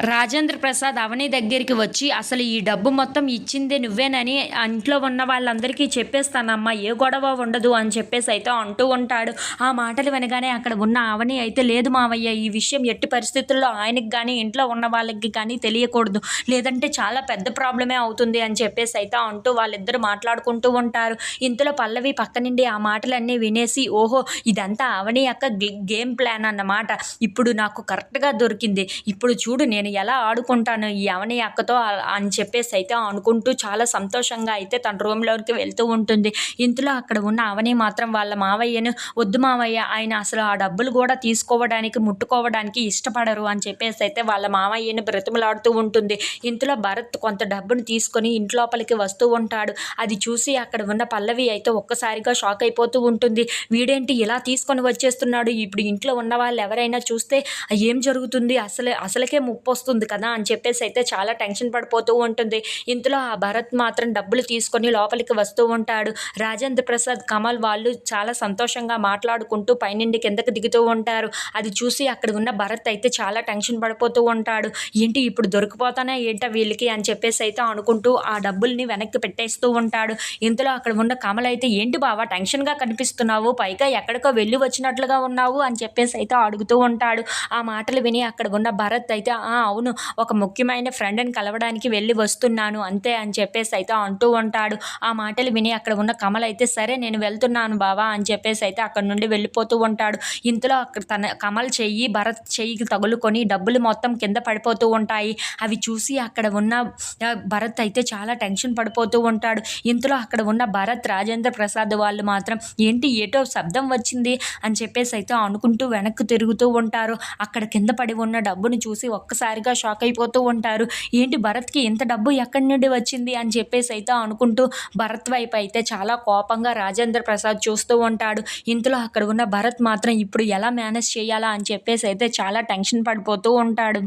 రాజేంద్ర ప్రసాద్ అవని దగ్గరికి వచ్చి అసలు ఈ డబ్బు మొత్తం ఇచ్చిందే నువ్వేనని ఇంట్లో ఉన్న వాళ్ళందరికీ చెప్పేస్తానమ్మా ఏ గొడవ ఉండదు అని చెప్పేసి అయితే అంటూ ఉంటాడు. ఆ మాటలు వినగానే అక్కడ ఉన్న అవని అయితే లేదు మావయ్య ఈ విషయం ఎట్టి పరిస్థితుల్లో ఆయనకి కానీ ఇంట్లో ఉన్న వాళ్ళకి కానీ తెలియకూడదు. లేదంటే చాలా పెద్ద ప్రాబ్లమే అవుతుంది అని చెప్పేసి అయితే అంటూ వాళ్ళిద్దరు మాట్లాడుకుంటూ ఉంటారు. ఇంతలో పల్లవి పక్క నుండి ఆ మాటలన్నీ వినేసి ఓహో ఇదంతా అవని యొక్క గే- గేమ్ ప్లాన్ అన్నమాట. ఇప్పుడు నాకు కరెక్ట్గా దొరికింది. ఇప్పుడు చూడు నేను నేను ఎలా ఆడుకుంటాను ఈ అవని అక్కతో అని చెప్పేసి అయితే అనుకుంటూ చాలా సంతోషంగా అయితే తన రూమ్లోకి వెళ్తూ ఉంటుంది. ఇంతలో అక్కడ ఉన్న అవని మాత్రం వాళ్ళ మావయ్యను వద్దు మావయ్య ఆయన అసలు ఆ డబ్బులు కూడా తీసుకోవడానికి ముట్టుకోవడానికి ఇష్టపడరు అని చెప్పేసి అయితే వాళ్ళ మావయ్యను బ్రతిమలాడుతూ ఉంటుంది. ఇంతలో భరత్ కొంత డబ్బును తీసుకొని ఇంట్లోపలికి వస్తూ ఉంటాడు. అది చూసి అక్కడ ఉన్న పల్లవి అయితే ఒక్కసారిగా షాక్ అయిపోతూ ఉంటుంది. వీడేంటి ఇలా తీసుకొని వచ్చేస్తున్నాడు? ఇప్పుడు ఇంట్లో ఉన్న వాళ్ళు ఎవరైనా చూస్తే ఏం జరుగుతుంది? అసలు అసలుకే ముప్పు వస్తుంది కదా అని చెప్పేసి అయితే చాలా టెన్షన్ పడిపోతూ ఉంటుంది. ఇంతలో ఆ భరత్ మాత్రం డబ్బులు తీసుకొని లోపలికి వస్తూ ఉంటాడు. రాజేంద్ర ప్రసాద్ కమల్ వాళ్ళు చాలా సంతోషంగా మాట్లాడుకుంటూ పైనుండి కిందకి దిగుతూ ఉంటారు. అది చూసి అక్కడ ఉన్న భరత్ అయితే చాలా టెన్షన్ పడిపోతూ ఉంటాడు. ఏంటి ఇప్పుడు దొరికిపోతానా ఏంటా వీళ్ళకి అని చెప్పేసి అయితే అనుకుంటూ ఆ డబ్బుల్ని వెనక్కి పెట్టేస్తూ ఉంటాడు. ఇంతలో అక్కడ ఉన్న కమల్ అయితే ఏంటి బావా టెన్షన్గా కనిపిస్తున్నావు? పైగా ఎక్కడికో వెళ్ళి వచ్చినట్లుగా ఉన్నావు అని చెప్పేసి అయితే అడుగుతూ ఉంటాడు. ఆ మాటలు విని అక్కడ ఉన్న భరత్ అయితే "ఆ, అవును ఒక ముఖ్యమైన ఫ్రెండ్ని కలవడానికి వెళ్ళి వస్తున్నాను అంతే అని చెప్పేసి అయితే అంటూ ఉంటాడు. ఆ మాటలు విని అక్కడ ఉన్న కమల్ అయితే సరే నేను వెళ్తున్నాను బావా అని చెప్పేసి అయితే అక్కడ నుండి వెళ్ళిపోతూ ఉంటాడు. ఇంతలో అక్కడ తన కమల్ చెయ్యి భరత్ చెయ్యికి తగులుకొని డబ్బులు మొత్తం కింద పడిపోతూ ఉంటాయి. అవి చూసి అక్కడ ఉన్న భరత్ అయితే చాలా టెన్షన్ పడిపోతూ ఉంటాడు. ఇంతలో అక్కడ ఉన్న భరత్ రాజేంద్ర ప్రసాద్ వాళ్ళు మాత్రం ఏంటి ఏటో శబ్దం వచ్చింది? అని చెప్పేసి అయితే అనుకుంటూ వెనక్కి తిరుగుతూ ఉంటారు. అక్కడ కింద పడి ఉన్న డబ్బును చూసి ఒక్కసారి ఒక్కసారిగా షాక్ అయిపోతూ ఉంటారు. ఏంటి భరత్కి ఇంత డబ్బు ఎక్కడి నుండి వచ్చింది? అని చెప్పేసి అయితే అనుకుంటూ భరత్ వైపు అయితే చాలా కోపంగా రాజేంద్ర ప్రసాద్ చూస్తూ ఉంటాడు. ఇంతలో అక్కడ ఉన్న భరత్ మాత్రం ఇప్పుడు ఎలా మేనేజ్ చేయాలా? అని చెప్పేసి అయితే చాలా టెన్షన్ పడిపోతూ ఉంటాడు.